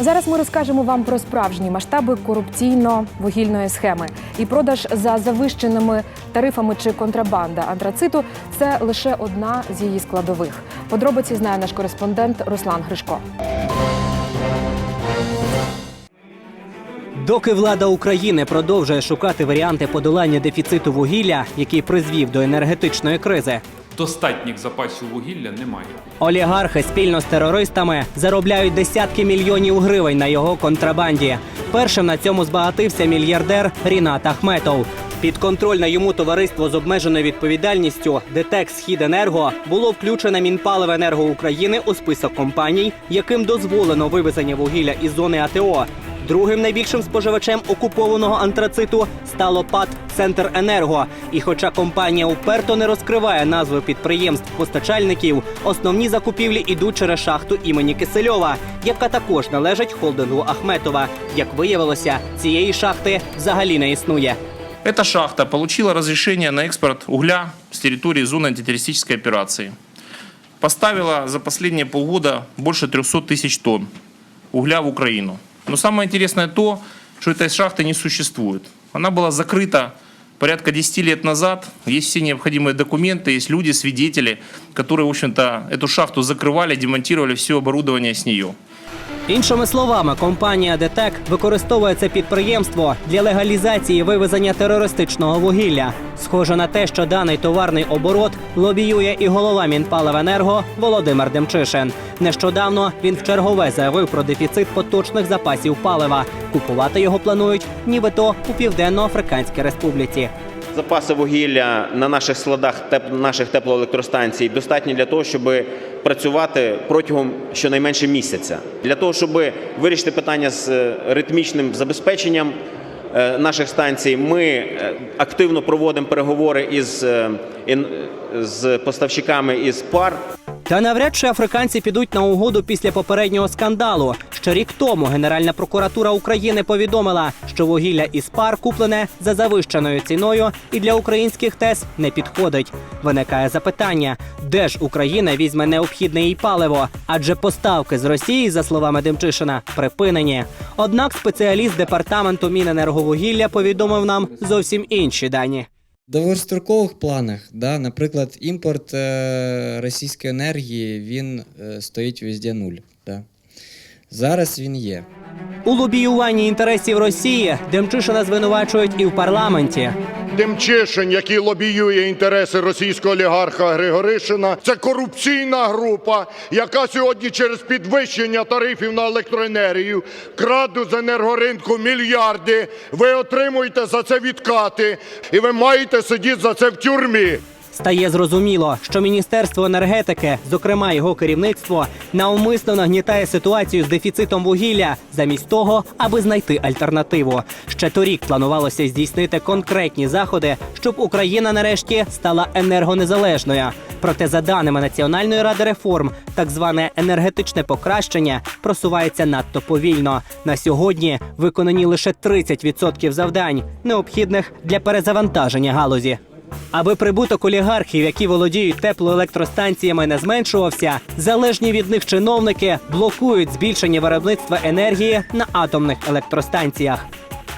Зараз ми розкажемо вам про справжні масштаби корупційно-вугільної схеми. І продаж за завищеними тарифами чи контрабанда антрациту це лише одна з її складових. Подробиці знає наш кореспондент Руслан Гришко. Доки влада України продовжує шукати варіанти подолання дефіциту вугілля, який призвів до енергетичної кризи, Достатніх запасів вугілля немає. олігархи спільно з терористами заробляють десятки мільйонів гривень на його контрабанді. Першим на цьому збагатився мільярдер Рінат Ахметов. Підконтрольне йому товариство з обмеженою відповідальністю ДТЕК «Східенерго» було включене Мінпаливенерго України у список компаній, яким дозволено вивезення вугілля із зони АТО. Другим найбільшим споживачем окупованого антрациту стало ПАД Центр Енерго. І хоча компанія уперто не розкриває назви підприємств-постачальників, основні закупівлі ідуть через шахту імені Кисельова, яка також належить холдингу Ахметова. Як виявилося, цієї шахти взагалі не існує. Эта шахта получила разрешение на экспорт угля с территории зоны антитеррористической операции. Поставила за последние полгода больше 300 тысяч тонн угля в Украину. Но самое интересное то, что этой шахты не существует. Она была закрыта порядка 10 лет назад. Есть все необходимые документы, есть люди, свидетели, которые, в общем-то, эту шахту закрывали, демонтировали все оборудование с нее. Іншими словами, компанія ДТЕК використовує це підприємство для легалізації вивезення терористичного вугілля. Схоже на те, що даний товарний оборот лобіює і голова Мінпаливенерго Володимир Демчишин. Нещодавно він вчергове заявив про дефіцит поточних запасів палива. Купувати його планують нібито у Південно-Африканській Республіці. Запаси вугілля на наших складах теп- наших теплоелектростанцій достатні для того, щоб працювати протягом щонайменше місяця. Для того, щоб вирішити питання з е, ритмічним забезпеченням е, наших станцій, ми е, активно проводимо переговори із, з поставщиками із пар. Та навряд чи африканці підуть на угоду після попереднього скандалу. Ще рік тому Генеральна прокуратура України повідомила, що вугілля із пар куплене за завищеною ціною і для українських ТЕС не підходить. Виникає запитання, де ж Україна візьме необхідне їй паливо? Адже поставки з Росії, за словами Демчишина, припинені. Однак спеціаліст департаменту Міненерговугілля повідомив нам зовсім інші дані. Довгострокових планах, да, наприклад, імпорт е, російської енергії він е, стоїть везде нуль. Да. Зараз він є. У лобіюванні інтересів Росії Демчишина звинувачують і в парламенті. Демчишин, який лобіює інтереси російського олігарха Григоришина, це корупційна група, яка сьогодні через підвищення тарифів на електроенергію крадуть з енергоринку мільярди. Ви отримуєте за це відкати, і ви маєте сидіти за це в тюрмі. Стає зрозуміло, що міністерство енергетики, зокрема його керівництво, навмисно нагнітає ситуацію з дефіцитом вугілля, замість того, аби знайти альтернативу. Ще торік планувалося здійснити конкретні заходи, щоб Україна нарешті стала енергонезалежною. Проте, за даними Національної ради реформ, так зване енергетичне покращення просувається надто повільно. На сьогодні виконані лише 30% завдань, необхідних для перезавантаження галузі. Аби прибуток олігархів, які володіють теплоелектростанціями, не зменшувався, залежні від них чиновники блокують збільшення виробництва енергії на атомних електростанціях.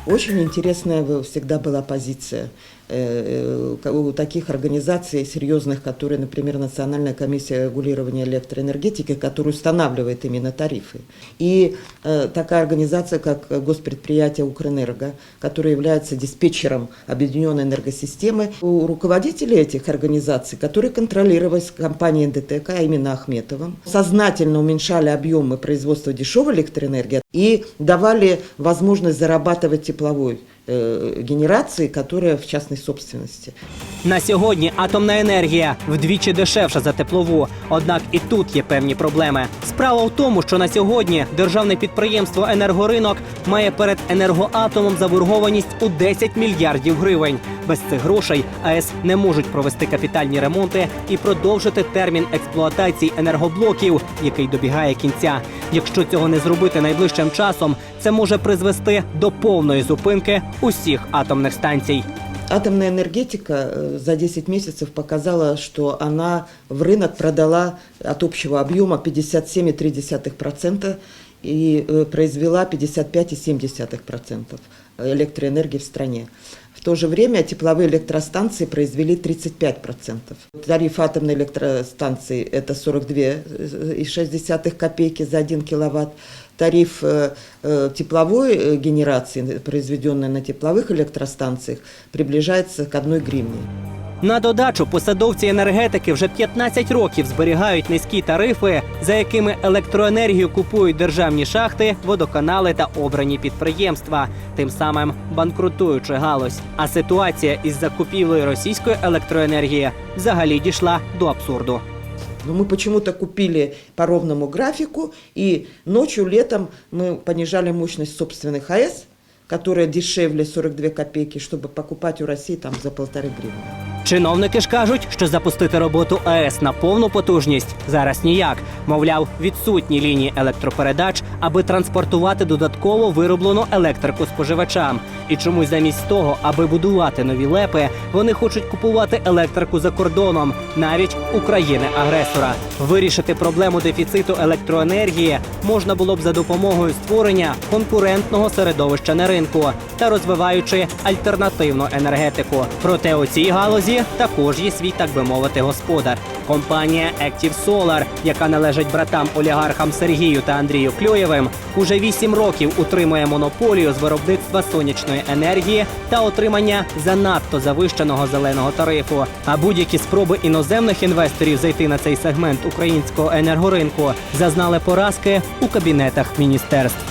Очень интересная в- всегда была позиция э, э, У таких организаций серьезных, которые, например, Национальная комиссия регулирования электроэнергетики, которая устанавливает именно тарифы. И э, такая организация, как госпредприятие Укрэнерго, которое является диспетчером объединенной энергосистемы. У руководителей этих организаций, которые контролировались компанией НДТК, а именно Ахметовым, сознательно уменьшали объемы производства дешевой электроэнергии и давали возможность зарабатывать тепловой э, генерации, которая в частной собственности. На сьогодні атомна енергія вдвічі дешевша за теплову. Однак і тут є певні проблеми. Справа в тому, що на сьогодні державне підприємство Енергоринок має перед енергоатомом заборгованість у 10 мільярдів гривень. Без цих грошей АЕС не можуть провести капітальні ремонти і продовжити термін експлуатації енергоблоків, який добігає кінця. Якщо цього не зробити найближчим часом, це може призвести до повної зупинки усіх атомних станцій. Атомная энергетика э, за 10 месяцев показала, что она в рынок продала от общего объема 57,3%. и э, произвела 55,7% электроэнергии в стране. В то же время тепловые электростанции произвели 35%. Тариф атомной электростанции – это 42,6 копейки за 1 киловатт. Тариф э, э, тепловой э, генерации, произведенной на тепловых электростанциях, приближается к 1 гривне. На додачу посадовці енергетики вже 15 років зберігають низькі тарифи, за якими електроенергію купують державні шахти, водоканали та обрані підприємства, тим самим банкрутуючи галузь. А ситуація із закупівлею російської електроенергії взагалі дійшла до абсурду. Но мы почему-то купили по ровному графику, и ночью, летом мы понижали мощность собственных АЭС, которая дешевле 42 копейки, чтобы покупать у России там за полторы гривны. Чиновники ж кажуть, що запустити роботу АЕС на повну потужність зараз ніяк. Мовляв, відсутні лінії електропередач, аби транспортувати додатково вироблену електрику споживачам. І чомусь замість того, аби будувати нові лепи, вони хочуть купувати електрику за кордоном, навіть у країни-агресора. Вирішити проблему дефіциту електроенергії можна було б за допомогою створення конкурентного середовища на ринку та розвиваючи альтернативну енергетику. Проте у цій галузі також є свій, так би мовити, господар. Компанія Active Solar, яка належить братам олігархам Сергію та Андрію Клюєвим, уже вісім років утримує монополію з виробництва сонячної енергії та отримання занадто завищеного зеленого тарифу. А будь-які спроби іноземних інвесторів зайти на цей сегмент українського енергоринку зазнали поразки у кабінетах міністерств.